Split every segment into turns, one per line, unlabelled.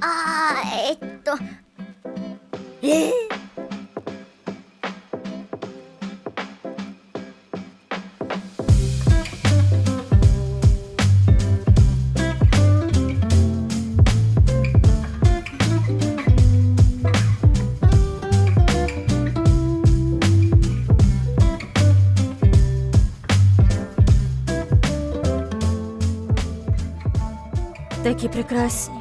あーえっとえ
Такі прекрасні.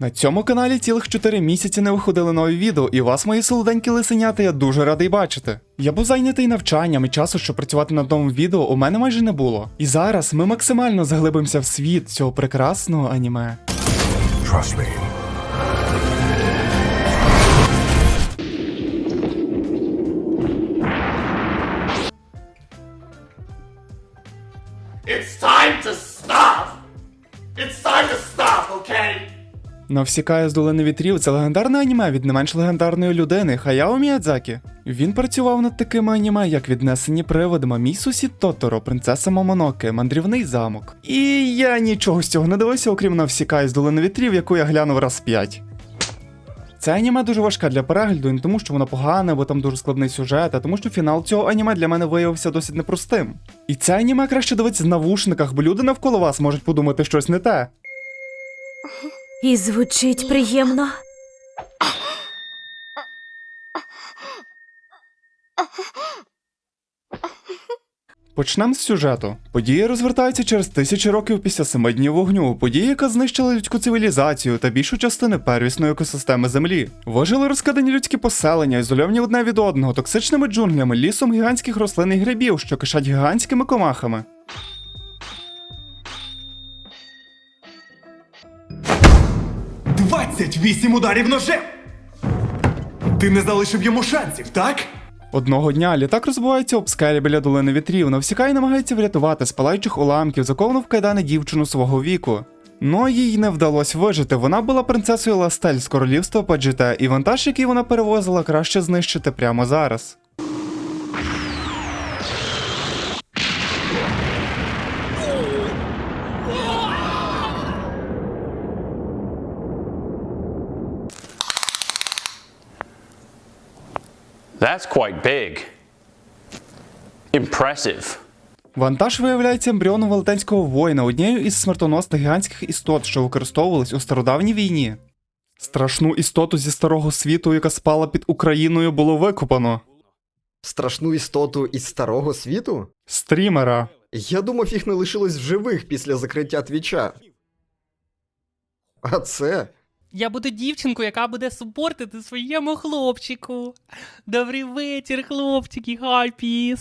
На цьому каналі цілих 4 місяці не виходили нові відео, і вас, мої солоденькі лисенята, я дуже радий бачити. Я був зайнятий навчанням і часу, щоб працювати над новим відео, у мене майже не було. І зараз ми максимально заглибимося в світ цього прекрасного аніме.
Trust me.
It's time to stop! It's time to stop, okay?
Навсікає з долини вітрів це легендарне аніме від не менш легендарної людини Хаяо Міядзакі. Він працював над такими аніме, як віднесені приводами Мій сусід Тоторо, принцеса Момоноке, мандрівний замок. І я нічого з цього не дивився, окрім Навсікає з долини вітрів, яку я глянув раз п'ять. Це аніме дуже важке для перегляду, не тому, що воно погане, бо там дуже складний сюжет, а тому, що фінал цього аніме для мене виявився досить непростим. І це аніме краще дивитися в навушниках, бо люди навколо вас можуть подумати щось не те.
І звучить приємно.
Почнемо з сюжету. Події розвертаються через тисячі років після семи днів вогню, події, яка знищила людську цивілізацію та більшу частину первісної екосистеми Землі. Вижили розкидані людські поселення, ізольовані одне від одного, токсичними джунглями, лісом гігантських рослин і грибів, що кишать гігантськими комахами.
Вісім ударів ножем! Ти не залишив йому шансів, так?
Одного дня літак розбивається об скелі біля долини вітрів, Навсікай намагається врятувати з палаючих уламків, заковану в кайдани дівчину свого віку. Но їй не вдалося вижити. Вона була принцесою Ластель з королівства Паджите, і вантаж, який вона перевозила, краще знищити прямо зараз.
That's quite big. Impressive.
Вантаж виявляється ембріоном велетенського воїна, однією із смертоносних гігантських істот, що використовувались у стародавній війні. Страшну істоту зі старого світу, яка спала під Україною, було викопано.
Страшну істоту із старого світу?
Стрімера.
Я думав, їх не лишилось в живих після закриття твіча. А це.
Я буду дівчинку, яка буде супортити своєму хлопчику. Добрий вечір, хлопчики, хай піс.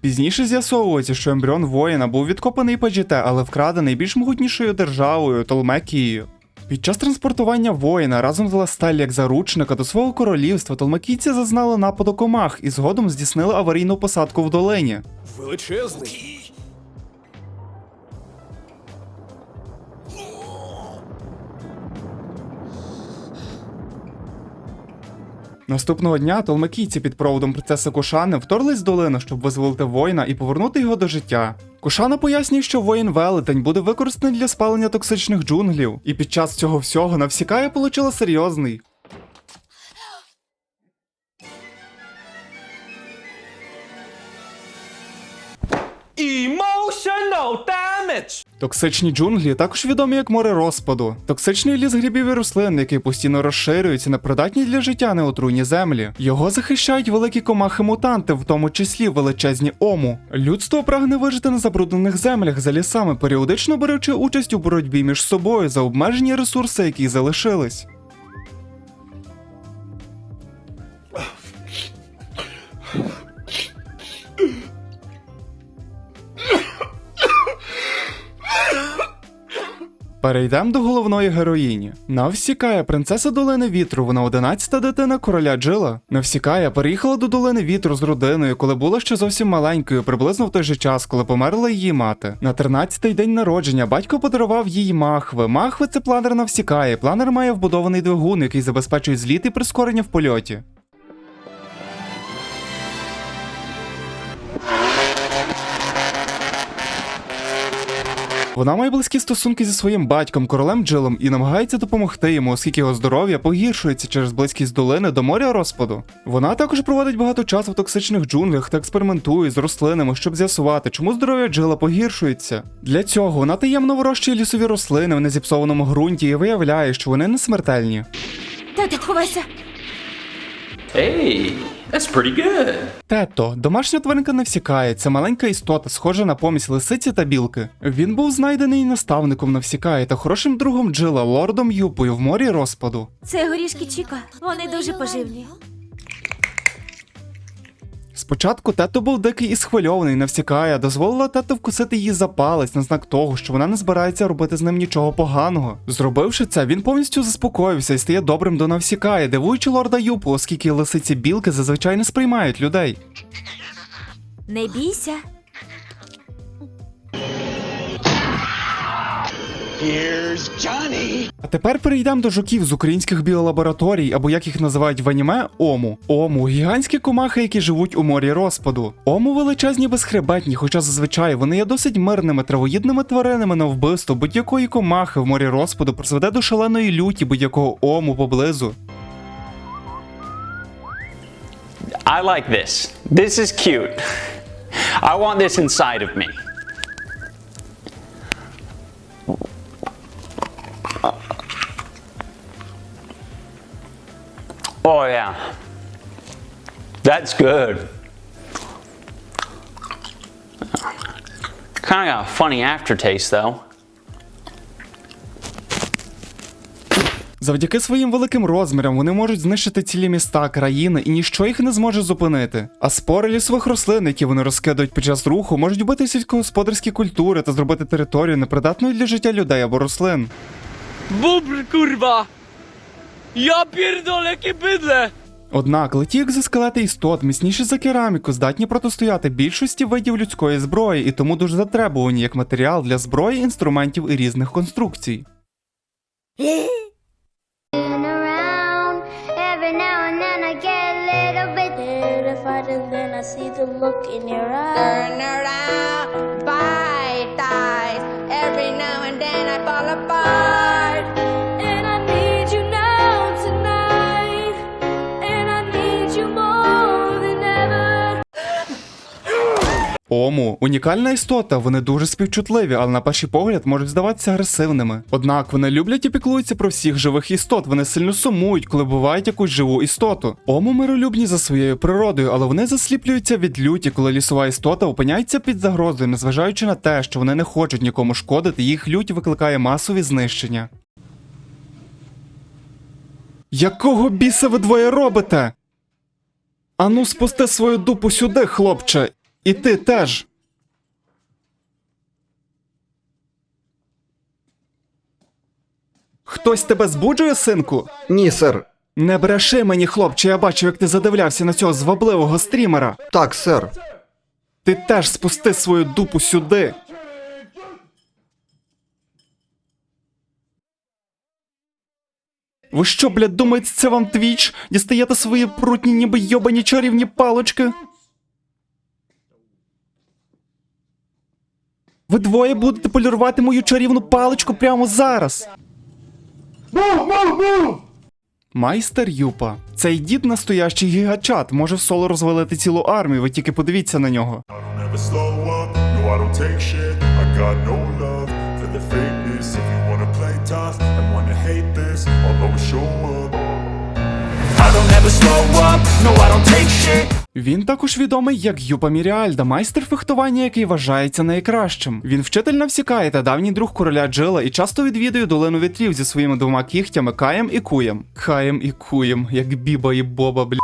Пізніше з'ясовується, що ембріон воїна був відкопаний Паджите, але вкрадений більш могутнішою державою Толмекією. Під час транспортування воїна разом з Ластель як заручника до свого королівства толмекійці зазнали нападу комах і згодом здійснили аварійну посадку в долині.
Величезний.
Наступного дня толмекійці під проводом принцеси Кушани вторглись в долину, щоб визволити воїна і повернути його до життя. Кушана пояснює, що воїн велетень буде використаний для спалення токсичних джунглів, і під час цього всього Навсікая получила серйозний.
Emotional damage!
Токсичні джунглі також відомі як море розпаду. Токсичний ліс грибів і рослин, який постійно розширюється на придатні для життя неотруйні землі. Його захищають великі комахи-мутанти, в тому числі величезні ому. Людство прагне вижити на забруднених землях за лісами, періодично беручи участь у боротьбі між собою за обмежені ресурси, які залишились. Перейдемо до головної героїні. Навсікая, принцеса долини вітру, вона 11-та дитина короля Джила. Навсікая переїхала до долини вітру з родиною, коли була ще зовсім маленькою, приблизно в той же час, коли померла її мати. На 13-й день народження батько подарував їй махви. Махви це планер Навсікає. Планер має вбудований двигун, який забезпечує зліт і прискорення в польоті. Вона має близькі стосунки зі своїм батьком, королем Джилом, і намагається допомогти йому, оскільки його здоров'я погіршується через близькість долини до моря розпаду. Вона також проводить багато часу в токсичних джунглях та експериментує з рослинами, щоб з'ясувати, чому здоров'я Джила погіршується. Для цього вона таємно вирощує лісові рослини в незіпсованому ґрунті і виявляє, що вони не смертельні.
Тату, ховайся.
Hey, that's pretty good.
Тето, домашня тваринка не всікає, це маленька істота, схожа на помість лисиці та білки. Він був знайдений наставником навсікає та хорошим другом Джила, лордом Юпою в морі розпаду.
Це горішки Чіка. Вони дуже поживні.
Спочатку тато був дикий і схвильований, навсікає, дозволила тату вкусити її за палець на знак того, що вона не збирається робити з ним нічого поганого. Зробивши це, він повністю заспокоївся і стає добрим до навсікає, дивуючи лорда Юпу, оскільки лисиці білки зазвичай не сприймають людей.
Не бійся.
А тепер перейдемо до жуків з українських біолабораторій, або як їх називають в аніме Ому. Ому гігантські комахи, які живуть у морі розпаду. Ому величезні безхребетні, хоча зазвичай вони є досить мирними травоїдними тваринами на вбивство будь-якої комахи в морі розпаду призведе до шаленої люті будь-якого ому поблизу.
I like this. This is cute. I want this inside of me. Oh, yeah. That's good. Kind of got a funny aftertaste, though.
Завдяки своїм великим розмірам вони можуть знищити цілі міста, країни, і ніщо їх не зможе зупинити. А спори лісових рослин, які вони розкидають під час руху, можуть бити сільськогосподарські культури та зробити територію непридатною для життя людей або рослин.
Bubr kurwa! Ja pierdolę jakie bydle!
Однак леті екзоскелети істот, міцніші за кераміку, здатні протистояти більшості видів людської зброї і тому дуже затребувані як матеріал для зброї, інструментів і різних конструкцій.
around.
Ому унікальна істота, вони дуже співчутливі, але на перший погляд можуть здаватися агресивними. Однак вони люблять і піклуються про всіх живих істот. Вони сильно сумують, коли бувають якусь живу істоту. Ому миролюбні за своєю природою, але вони засліплюються від люті, коли лісова істота опиняється під загрозою, незважаючи на те, що вони не хочуть нікому шкодити, їх лють викликає масові знищення. Якого біса ви двоє робите? Ану, спусти свою дупу сюди, хлопче, і ти теж. Хтось тебе збуджує, синку?
Ні, сер.
Не бреши мені, хлопче, я бачу, як ти задивлявся на цього звабливого стрімера.
Так, сер.
Ти теж спусти свою дупу сюди. Ви що, блядь, думаєте, це вам твіч? Дістаєте свої прутні, ніби йобані чарівні палочки? Ви двоє будете полірувати мою чарівну паличку прямо зараз. Майстер Юпа. Цей дід настоящий гігачат, може в соло розвалити цілу армію, ви тільки подивіться на нього.
I don't ever slow up, no I don't take shit
Він також відомий як Юпа Міріальда, майстер фехтування, який вважається найкращим. Він вчитель навсікає та давній друг короля Джила і часто відвідує долину вітрів зі своїми двома кігтями Каєм і Куєм. Каєм і Куєм, як Біба і Боба, бля.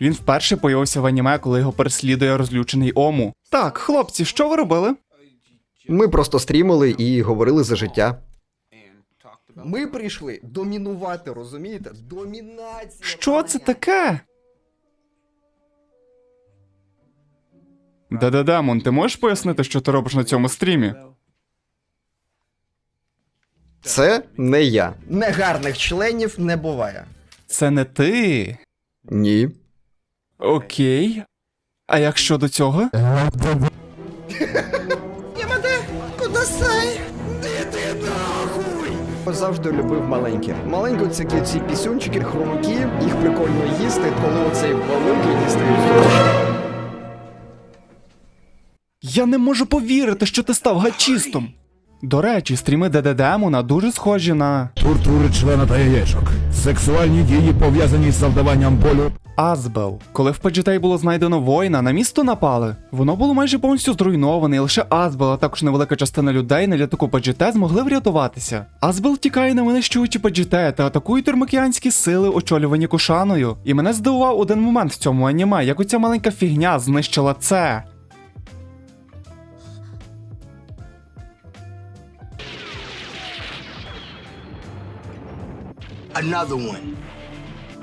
Він вперше появився в аніме, коли його переслідує розлючений Ому. Так, хлопці, що ви робили?
Ми просто стрімили і говорили за життя.
Ми прийшли домінувати, розумієте? Домінація.
Що це таке? Да-да-да, Мон, ти можеш пояснити, що ти робиш на цьому стрімі?
Це не я.
Негарних членів не буває.
Це не ти.
Ні.
Окей. А як щодо цього?
Ямаде, кудасай,
Завжди любив маленькі. Маленькі це ці- пісюнчики, хромаки, їх прикольно їсти, коли оцей великий
Я не можу повірити, що ти став гачістом. До речі, стріми ДДДМуна дуже схожі на
Тортури члена та яєчок. Сексуальні дії пов'язані з завдаванням болю.
Азбел. Коли в PGT було знайдено воїна, на місто напали. Воно було майже повністю зруйноване, і лише Азбел, а також невелика частина людей на літаку PGT змогли врятуватися. Азбел тікає на винищуючи PGT та атакує турмакіанські сили, очолювані Кушаною. І мене здивував один момент в цьому аніме, як оця маленька фігня знищила це.
Another one.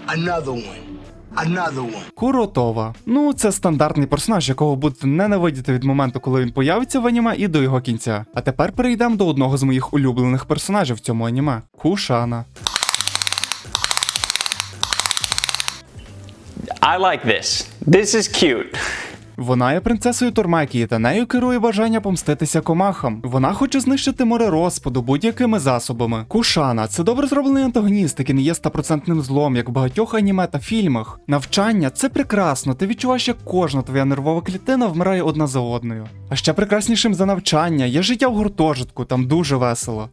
Another one. Another one.
Куротова. Ну, це стандартний персонаж, якого будете ненавидіти від моменту, коли він появиться в аніме, і до його кінця. А тепер перейдемо до одного з моїх улюблених персонажів в цьому аніме Кушана.
I like this. This is cute.
Вона є принцесою Тормекії, та нею керує бажання помститися комахам. Вона хоче знищити море розпаду будь-якими засобами. Кушана це добре зроблений антагоніст, який не є стопроцентним злом, як в багатьох аніме та фільмах. Навчання це прекрасно. Ти відчуваєш, як кожна твоя нервова клітина вмирає одна за одною. А ще прекраснішим за навчання є життя в гуртожитку, там дуже весело.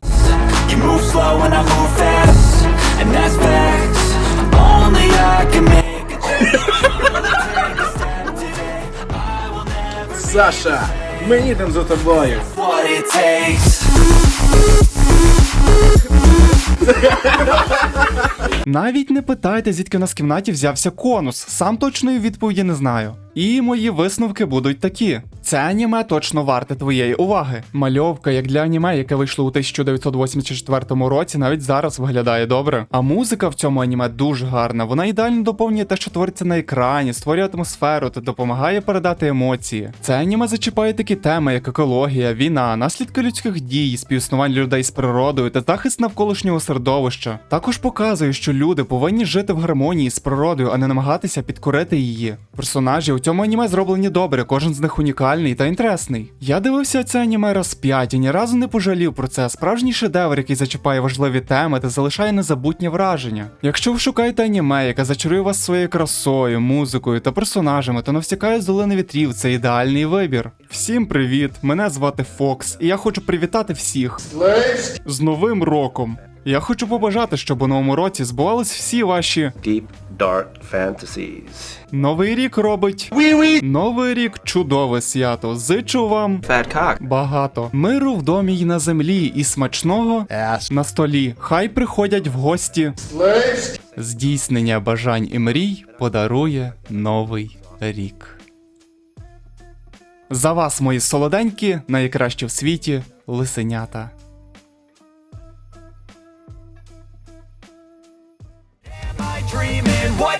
You move slow and I move fast. And that's.
Саша, ми їдемо за тобою.
what it takes.
Навіть не питайте, звідки в нас в кімнаті взявся конус. Сам точної відповіді не знаю. І мої висновки будуть такі: це аніме точно варте твоєї уваги. Мальовка, як для аніме, яке вийшло у 1984 році, навіть зараз виглядає добре. А музика в цьому аніме дуже гарна. Вона ідеально доповнює те, що твориться на екрані, створює атмосферу та допомагає передати емоції. Це аніме зачіпає такі теми, як екологія, війна, наслідки людських дій, співіснування людей з природою та захист навколишнього середовища. Також показує, що люди повинні жити в гармонії з природою, а не намагатися підкорити її. Персонажі цьому аніме зроблені добре, кожен з них унікальний та інтересний. Я дивився це аніме раз п'ять і ні разу не пожалів про це. Справжній шедевр, який зачіпає важливі теми та залишає незабутнє враження. Якщо ви шукаєте аніме, яке зачарує вас своєю красою, музикою та персонажами, то навсякає з долини вітрів це ідеальний вибір. Всім привіт! Мене звати Фокс, і я хочу привітати всіх з Новим роком. Я хочу побажати, щоб у новому році збувались всі ваші
dark fantasies.
Новий рік робить. Новий рік чудове свято. Зичу вам
Fat
багато миру в домі й на землі, і смачного на столі. Хай приходять в гості. Здійснення бажань і мрій подарує новий рік. За вас, мої солоденькі, найкращі в світі лисенята.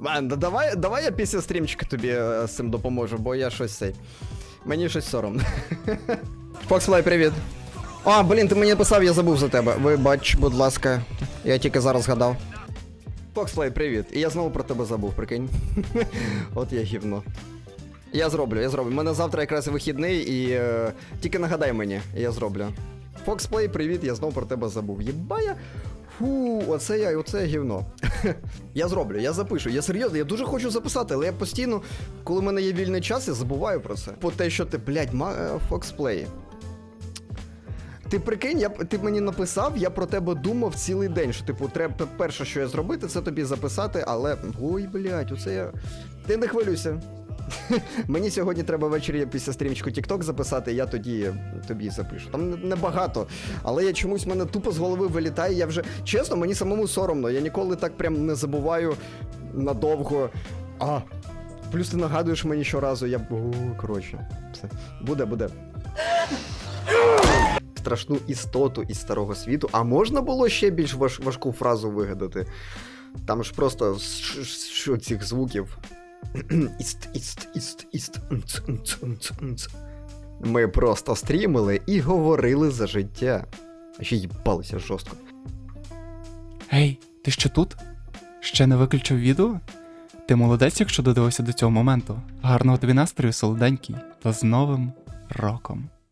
Ман, да давай, давай я після стрімчика тобі е, з цим допоможу, бо я щось цей. Мені щось соромно. Фоксплей, привіт. А, блін, ти мені написав, я забув за тебе. Вибач, будь ласка, я тільки зараз згадав. Фоксплей, привіт. І я знову про тебе забув, прикинь. От я гівно. Я зроблю, я зроблю. У мене завтра якраз вихідний і е, тільки нагадай мені, я зроблю. Фоксплей, привіт, я знову про тебе забув. Єба я. Фу, оце я, оце гівно. я зроблю, я запишу. Я серйозно, я дуже хочу записати, але я постійно, коли в мене є вільний час, я забуваю про це. По те, що ти, блядь, ма Фоксплей. Ти прикинь, я, ти мені написав, я про тебе думав цілий день. Що, типу, треба перше, що я зробити, це тобі записати, але. Ой, блядь, оце я. Ти не хвилюйся. Мені сьогодні треба ввечері після стрімчику TikTok записати, я тоді тобі запишу. Там небагато. Але я чомусь мене тупо з голови вилітає. Я вже чесно, мені самому соромно. Я ніколи так прям не забуваю надовго. А. Плюс ти нагадуєш мені щоразу, я. О, коротше, все. Буде, буде. страшну істоту із старого світу. А можна було ще більш важ- важку фразу вигадати? Там ж просто що цих звуків. Іст, іст, іст, іст. нц, нц, нц, нц. Ми просто стрімили і говорили за життя. А ще їбалися жорстко.
Гей, ти ще тут? Ще не виключив відео? Ти молодець, якщо додивився до цього моменту. Гарного тобі настрою, солоденький, та з Новим роком.